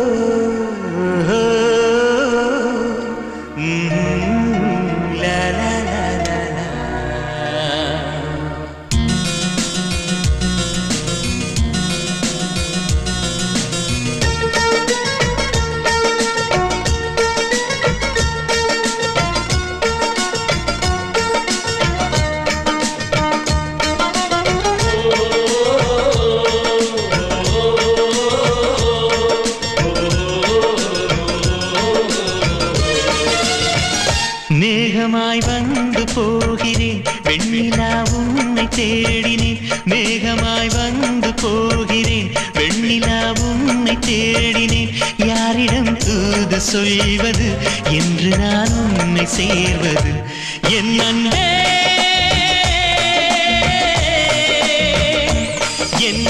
love. மேகமாய் வந்து போகிறேன் வெண்ணிலா உன்னை தேடினேன் மேகமாய் வந்து போகிறேன் வெண்ணிலா உன்னை தேடினேன் யாரிடம் தூது சொல்வது என்று நான் உன்னை சேர்வது என் அன்பே என்